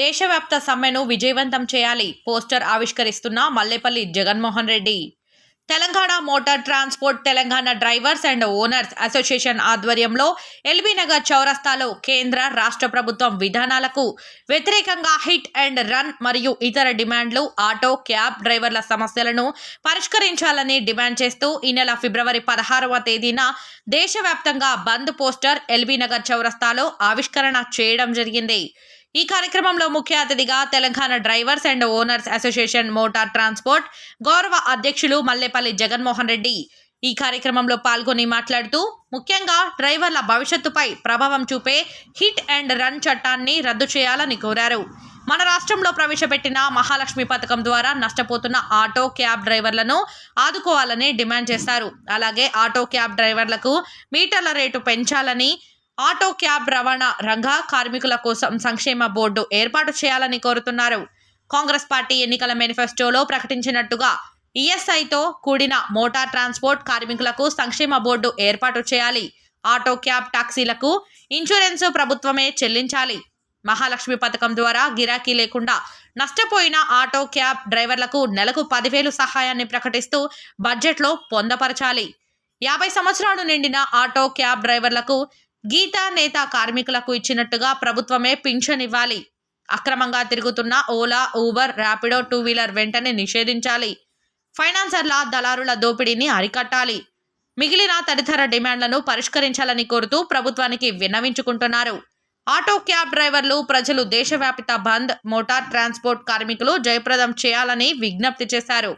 దేశవ్యాప్త సమ్మెను విజయవంతం చేయాలి. Poster ఆవిష్కరిస్తున్న Mallepalli Jaganmohan Reddy. Telangana motor transport Telangana drivers and owners association ఆధ్వర్యంలో ఎల్బీ నగర్ చౌరస్తాలో కేంద్ర రాష్ట్ర ప్రభుత్వం విధానాలకు వ్యతిరేకంగా హిట్ అండ్ రన్ మరియు ఇతర డిమాండ్లు ఆటో క్యాబ్ డ్రైవర్ల సమస్యలను పరిష్కరించాలని డిమాండ్ చేస్తూ ఈ నెల ఫిబ్రవరి పదహారవ తేదీన దేశవ్యాప్తంగా బంద్ పోస్టర్ ఎల్బీ నగర్ చౌరస్తాలో ఆవిష్కరణ చేయడం జరిగింది. ఈ కార్యక్రమంలో ముఖ్య అతిథిగా Telangana drivers and owners association motor transport గౌరవ అధ్యక్షులు మల్లెపల్లి జగన్మోహన్ రెడ్డి. ఈ కార్యక్రమంలో పాల్గొని మాట్లాడుతూ ముఖ్యంగా డ్రైవర్ల భవిష్యత్తుపై ప్రభావం చూపే హిట్ అండ్ రన్ చట్టాన్ని రద్దు చేయాలని కోరారు. మన రాష్ట్రంలో ప్రవేశపెట్టిన మహాలక్ష్మి పథకం ద్వారా నష్టపోతున్న ఆటో క్యాబ్ డ్రైవర్లను ఆదుకోవాలని డిమాండ్ చేశారు అలాగే ఆటో క్యాబ్ డ్రైవర్లకు మీటర్ల రేటు పెంచాలని ఆటో క్యాబ్ రవాణా రంగ కార్మికుల కోసం సంక్షేమ బోర్డు ఏర్పాటు చేయాలని కోరుతున్నారు. కాంగ్రెస్ పార్టీ ఎన్నికల మేనిఫెస్టోలో ప్రకటించినట్టుగా ఈఎస్ఐతో కూడిన మోటార్ ట్రాన్స్పోర్ట్ కార్మికులకు సంక్షేమ బోర్డు ఏర్పాటు చేయాలి. ఆటో క్యాబ్ టాక్సీలకు ఇన్సూరెన్స్ ప్రభుత్వమే చెల్లించాలి. మహాలక్ష్మి పథకం ద్వారా గిరాకీ లేకుండా నష్టపోయిన ఆటో క్యాబ్ డ్రైవర్లకు నెలకు పదివేలు సహాయాన్ని ప్రకటిస్తూ బడ్జెట్లో పొందపరచాలి. యాభై సంవత్సరాలు నిండిన ఆటో క్యాబ్ డ్రైవర్లకు గీతా నేత కార్మికులకు ఇచ్చినట్టుగా ప్రభుత్వమే పింఛన్ ఇవ్వాలి అక్రమంగా తిరుగుతున్న Ola Uber Rapido two wheeler వెంటనే నిషేధించాలి. ఫైనాన్సర్ల దళారుల దోపిడీని అరికట్టాలి. మిగిలిన తదితర డిమాండ్లను పరిష్కరించాలని కోరుతూ ప్రభుత్వానికి విన్నవించుకుంటున్నారు. ఆటో క్యాబ్ డ్రైవర్లు ప్రజలు దేశవ్యాపిత బంద్ మోటార్ ట్రాన్స్పోర్ట్ కార్మికులు జయప్రదం చేయాలని విజ్ఞప్తి చేశారు.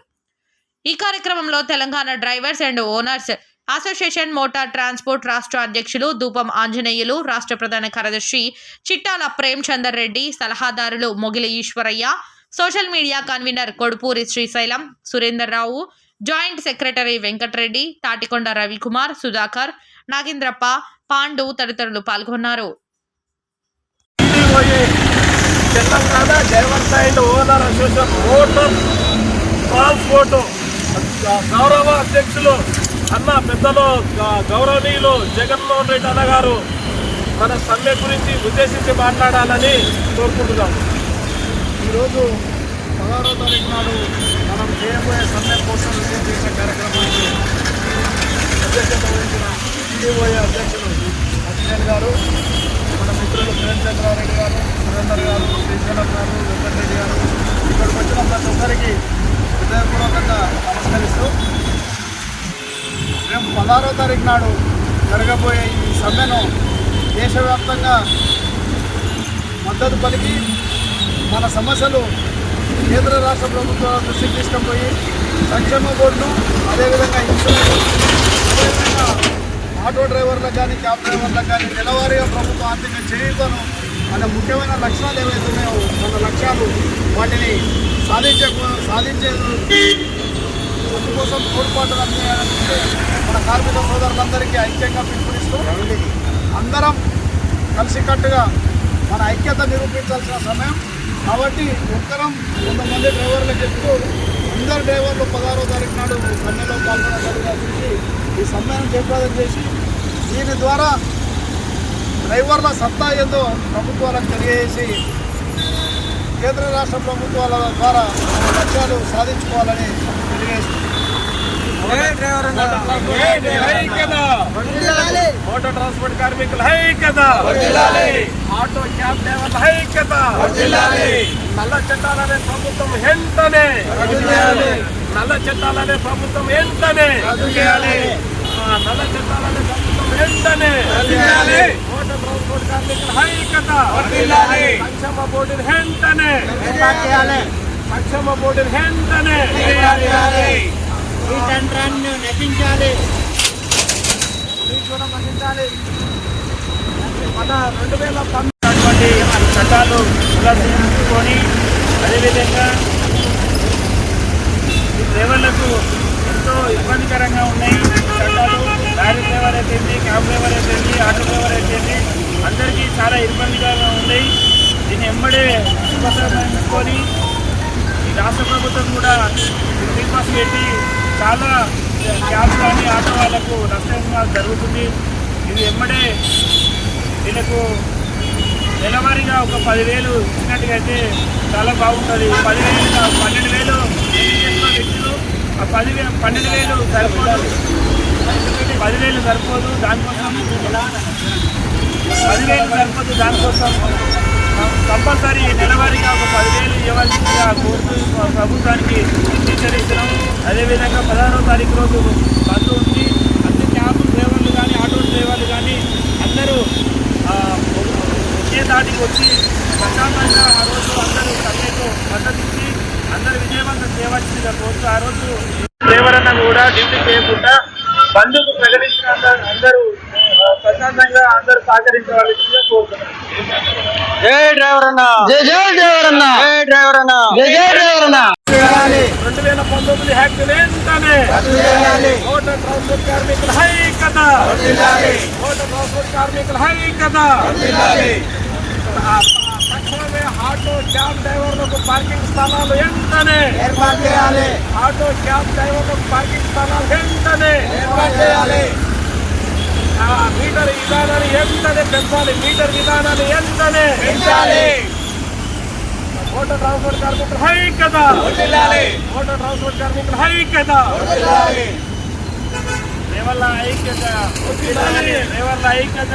ఈ కార్యక్రమంలో Telangana drivers and owners association motor transport రాష్ట్ర అధ్యక్షులు దూపం ఆంజనేయులు రాష్ట్ర ప్రధాన కార్యదర్శి చిట్టాల ప్రేమ్ చందర్ రెడ్డి సలహాదారులు Mogili Eshwaraiah social media convener Kodupuri Srisailam Surender Rao joint secretary Venkatareddy Tatikonda Ravikumar Sudhakar Nagendrappa Pandu తదితరులు పాల్గొన్నారు. Telangana and owner association motor transport గౌరవ అధ్యక్షులు అన్న పెద్దలు గ- గౌరవనీయులు జగన్మోహన్ రెడ్డి అన్నగారు మన సమ్మె గురించి ఉద్దేశించి మాట్లాడాలని కోరుకుంటున్నాము. ఈరోజు పదహారో తారీఖు నాడు మనం చేయబోయే సమ్మె కోసం ఉద్దేశించిన కార్యక్రమానికి అధ్యక్షత వహించిన టీడీఓఏ అధ్యక్షులు అశ్విన్ గారు మన మిత్రులు ప్రేమచంద్రారెడ్డి గారు సురేందర్ గారు శ్రీశైలం గారు వెంకటరెడ్డి గారు ఇక్కడికి వచ్చిన ప్రతి ఒక్కరికి హృదయపూర్వకంగా నమస్కరిస్తూ రేపు పదహారో తారీఖు నాడు జరగబోయే ఈ సమ్మెను దేశవ్యాప్తంగా మద్దతు పలికి మన సమస్యలు కేంద్ర రాష్ట్ర ప్రభుత్వాల దృష్టికి తీసుకుపోయి సంక్షేమ బోర్డును అదేవిధంగా ఇన్సూరెన్స్ అదేవిధంగా ఆటో డ్రైవర్లకు కానీ క్యాబ్ డ్రైవర్లకు కానీ నెలవారీగా ప్రభుత్వం ఆర్థిక చేయుతను అనే ముఖ్యమైన లక్ష్యాలు ఏవైతే ఉన్నాయో మన లక్ష్యాలు వాటిని సాధించే సాధించే అందుకోసం తోడ్పాటులు అందించాలంటే మన కార్మిక సోదరులందరికీ ఐక్యంగా పిలుపునిస్తూ అందరం కలిసికట్టుగా మన ఐక్యత నిరూపించాల్సిన సమయం. కాబట్టి ఒక్కరం కొంతమంది డ్రైవర్లకు చెప్తూ అందరు డ్రైవర్లు పదహారో తారీఖు నాడు సమ్మెలో పాల్గొనగలిగా చూసి ఈ సమ్మెను జయప్రదం చేసి దీని ద్వారా డ్రైవర్ల సత్తా ఏదో ప్రభుత్వాలకు తెలియజేసి కేంద్ర రాష్ట్ర ప్రభుత్వాల ద్వారా లక్ష్యాలు సాధించుకోవాలని మోటార్ ట్రాన్స్పోర్ట్ కార్మికుల ఐక్యత. ఆటో క్యాబ్ డ్రైవర్ల ఐక్యత. నల్ల చట్టాలనే ప్రభుత్వం వెంటనే. నల్ల చట్టాలనే ప్రభుత్వం వెంటనే. ఆ, నల్ల చట్టాలనే ప్రభుత్వం వెంటనే. మోటార్ ట్రాన్స్పోర్ట్ కార్మికుల ఐక్యత. సంక్షేమ బోర్డుని వెంటనే సంక్షేమ బోర్డుని వెంటనే ఈ తంత్రాన్ని నశించాలి కూడా మన్నించాలి మన రెండు వేల పంతొమ్మిది చట్టాలు పునరుద్ధరించుకొని అదేవిధంగా ఈ డ్రైవర్లకు ఎంతో ఇబ్బందికరంగా ఉన్నాయి చట్టాలు లారీ డ్రైవర్ క్యాబ్ డ్రైవర్ అయితేంది ఆటో డ్రైవర్ అయితేంది అందరికీ చాలా ఇబ్బందికరంగా ఉన్నాయి దీన్ని ఎంబడే ఉపసంహరించుకొని ఈ రాష్ట్ర ప్రభుత్వం కూడా ఫీడ్బాక్ పెట్టి చాలా క్యాబ్ కానీ ఆటో వాళ్ళకు నష్టంగా జరుగుతుంది. ఇది ఎమ్మడే వీళ్ళకు నెలవారీగా ఒక పదివేలు ఇచ్చినట్టుగైతే అయితే చాలా బాగుంటుంది. పదివేలు పన్నెండు వేలు వ్యక్తులు ఆ పదివేలు పన్నెండు వేలు సరిపోదు పదివేలు సరిపోదు దానికోసం. పదివేలు సరిపోదు దానికోసం. కంపల్సరీ నెలవారీగా ఒక పదివేలు ఇవ్వాల్సిందిగా కోరుతూ ప్రభుత్వానికి హెచ్చరిస్తున్నాం. అదేవిధంగా పదహారో తారీఖు రోజు బంద్ ఉంది అన్ని క్యాబ్ డ్రైవర్లు కానీ ఆటో డ్రైవర్లు కానీ అందరూ ఒకే దాటికి వచ్చి ప్రశాంతంగా ఆ రోజు అందరూ సమ్మెకు మద్దతు ఇచ్చి అందరూ విజయవంతం చేయవలసిందిగా కోరుతూ ఆ రోజు డ్రైవర్ అన్న కూడా డ్యూటీ చేయకుండా బంధుకు ప్రకటించిన అందరూ- ప్రశాంతంగా అందరూ సహకరించవలసిందిగా కోరుతున్నాం జై డ్రైవర్ అన్న జై జై డ్రైవర్ అన్న జై డ్రైవర్ అన్న జై జై డ్రైవర్ అన్న రెండు వేల పంతొమ్మిది హ్యాక్ట్ వెంటనే మోటార్ ట్రాన్స్పోర్ట్ కార్మికుల హైకత మోటార్ ట్రాన్స్పోర్ట్ కార్మికుల హైకత ఆ, తక్షణమే ఆటో క్యాబ్ డ్రైవర్లకు పార్కింగ్ స్థలాలు వెంటనే ఏర్పాటు చేయాలి. ఆటో క్యాబ్ డ్రైవర్లకు పార్కింగ్ స్థలాలు వెంటనే ఏర్పాటు చేయాలి. ఆ, మీటర్ విధానాన్ని వెంటనే పెంచాలి మీటర్ విధానాన్ని వెంటనే పెంచాలి మోటార్ ట్రాన్స్పోర్ట్ కార్మికుల హైకత మోటార్ ట్రాన్స్పోర్ట్ కార్మికుల వదిలాలి. రేవల్ల ఐక్యత రేవల్ల ఐక్యత